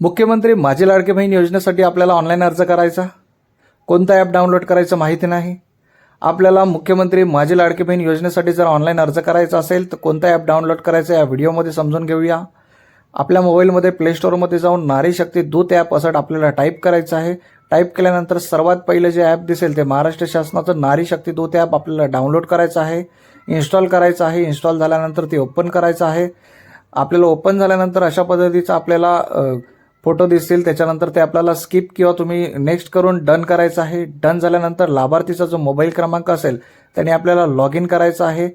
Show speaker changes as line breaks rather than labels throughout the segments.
मुख्यमंत्री माझे लाडके बहीण योजनेसाठी आपल्याला ऑनलाईन अर्ज करायचा? कोणता ॲप डाउनलोड करायचं माहिती नाही? आपल्याला मुख्यमंत्री माझे लाडकी बहीण योजनेसाठी जर ऑनलाईन अर्ज करायचा असेल तर कोणता ॲप डाउनलोड करायचा या व्हिडिओमध्ये समजून घेऊया. आपल्या मोबाईलमध्ये प्ले स्टोअरमध्ये जाऊन नारी शक्ती दूत ॲप असं आपल्याला टाईप करायचं आहे. टाईप केल्यानंतर सर्वात पहिलं जे ॲप दिसेल ते महाराष्ट्र शासनाचं नारी शक्ती दूत ॲप आपल्याला डाउनलोड करायचं आहे. इन्स्टॉल करायचं आहे. इन्स्टॉल झाल्यानंतर ते ओपन करायचं आहे. आपल्याला ओपन झाल्यानंतर अशा पद्धतीचं आपल्याला फोटो दिसतील त्याच्यानंतर ते आपल्याला स्किप किंवा तुम्ही नेक्स्ट करून डन करायचं आहे. डन झाल्यानंतर लाभार्थीचा जो मोबाईल क्रमांक असेल त्याने आपल्याला लॉग इन करायचं आहे.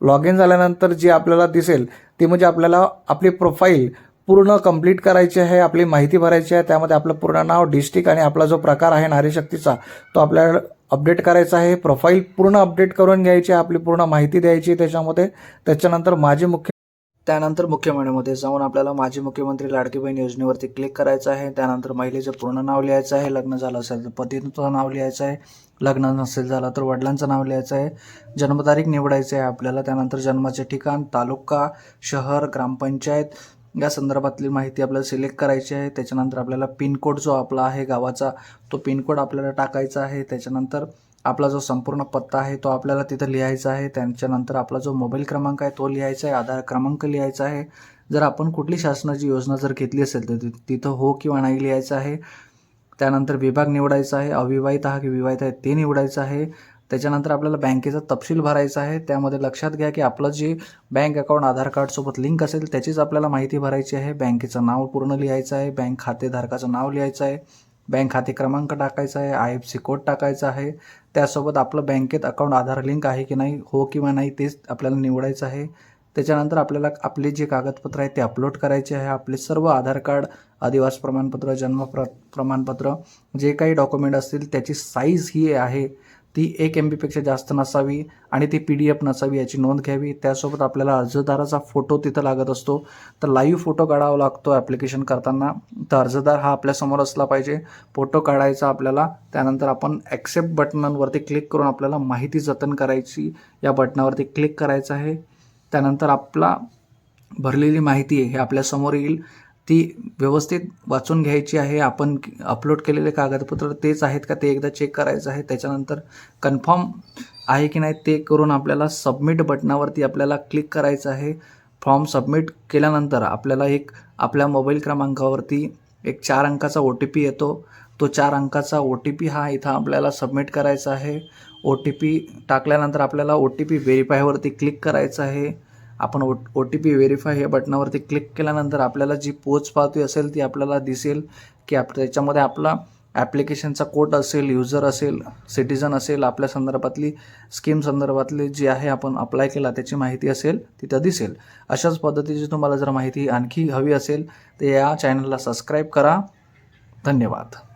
लॉग इन झाल्यानंतर जी आपल्याला दिसेल ती म्हणजे आपल्याला आपली प्रोफाईल पूर्ण कंप्लीट करायची आहे आपली माहिती भरायची आहे. त्यामध्ये आपलं पूर्ण नाव डिस्ट्रिक्ट आणि आपला जो प्रकार आहे नारीशक्तीचा तो आपल्याला अपडेट करायचा आहे. प्रोफाईल पूर्ण अपडेट करून घ्यायची आहे आपली पूर्ण माहिती द्यायची त्याच्यामध्ये. त्याच्यानंतर माझी मुख्य त्यानंतर मुख्य मेनूमध्ये जाऊन आपल्याला माझी मुख्यमंत्री लाडकी बहीण योजनेवरती क्लिक करायचं आहे. त्यानंतर महिलेचं पूर्ण नाव लिहायचं आहे. लग्न झालं असेल तर पतीचं नाव लिहायचं आहे. लग्न नसेल झालं तर वडिलांचं नाव लिहायचं आहे. जन्मतारीख निवडायचं आहे आपल्याला. त्यानंतर जन्माचे ठिकाण तालुका शहर ग्रामपंचायत या संदर्भातली माहिती आपल्याला सिलेक्ट करायची आहे. त्याच्यानंतर आपल्याला पिनकोड जो आपला आहे गावाचा तो पिनकोड आपल्याला टाकायचा आहे. त्याच्यानंतर आपला जो संपूर्ण पत्ता आहे तो आपल्याला तिथं लिहायचा आहे. त्यांच्यानंतर आपला जो मोबाईल क्रमांक आहे तो लिहायचा आहे आधार क्रमांक लिहायचा आहे. जर आपण कुठली शासनाची योजना जर घेतली असेल तर तिथं हो किंवा नाही लिहायचं आहे. त्यानंतर विभाग निवडायचा आहे अविवाहित हा की विवाहित आहे ते निवडायचं आहे. त्याच्यानंतर आपल्याला बँकेचा तपशील भरायचा आहे. त्यामध्ये लक्षात घ्या की आपलं जे बँक अकाउंट आधार कार्डसोबत लिंक असेल त्याचीच आपल्याला माहिती भरायची आहे. बँकेचं नाव पूर्ण लिहायचं आहे. बँक खातेधारकाचं नाव लिहायचं आहे. बँक खाते क्रमांक टाकायचा आहे आय एफ सी कोड टाकायचा आहे. त्यासोबत आपलं बँकेत अकाउंट आधार लिंक आहे की नाही हो किंवा नाही तेच आपल्याला निवडायचं आहे. त्याच्यानंतर आपल्याला आपले जे कागदपत्र आहे ते अपलोड करायचे आहे. आपले सर्व आधार कार्ड आदिवास प्रमाणपत्र जन्म प्र प्रमाणपत्र जे काही डॉक्युमेंट असतील त्याची साईज ही आहे. ती एक एम बीपेक्षा जास्त नसावी आणि ती पी डी एफ नसावी याची नोंद घ्यावी. त्यासोबत आपल्याला अर्जदाराचा फोटो तिथं लागत असतो. तर लाईव्ह फोटो काढावा लागतो ॲप्लिकेशन करताना. तर अर्जदार हा आपल्यासमोर असला पाहिजे. फोटो काढायचा आपल्याला. त्यानंतर आपण ॲक्सेप्ट बटनांवरती क्लिक करून आपल्याला माहिती जतन करायची. या बटनावरती क्लिक करायचं आहे. त्यानंतर आपला भरलेली माहिती आहे हे आपल्यासमोर येईल. ती व्यवस्थित वाचून घ्यायची आहे. आपण अपलोड केलेले कागदपत्र तेच आहेत का? ते एकदा चेक करायचं आहे. त्याच्यानंतर कन्फर्म आहे की नाही ते करून आपल्याला सबमिट बटनावरती आपल्याला क्लिक करायचं आहे. फॉर्म सबमिट केल्यानंतर आपल्याला एक आपल्या मोबाईल क्रमांकावरती एक चार अंकाचा ओ टी पी येतो. तो चार अंकाचा ओ टी पी हा इथं आपल्याला सबमिट करायचा आहे. ओ टी पी टाकल्यानंतर आपल्याला ओ टी पी व्हेरीफायवरती क्लिक करायचं आहे. आपण O O T P verify या बटनावरती क्लिक केल्यानंतर आपल्याला जी पोच पावती असेल ती आपल्याला दिसेल की आप त्याच्यामध्ये आपला ॲप्लिकेशनचा कोड असेल युजर असेल सिटिझन असेल आपल्या संदर्भातली स्कीम संदर्भातली जी आहे आपण अप्लाय केला त्याची माहिती असेल तिथं दिसेल. अशाच पद्धतीची तुम्हाला जर माहिती आणखी हवी असेल तर या चॅनलला सबस्क्राईब करा. धन्यवाद.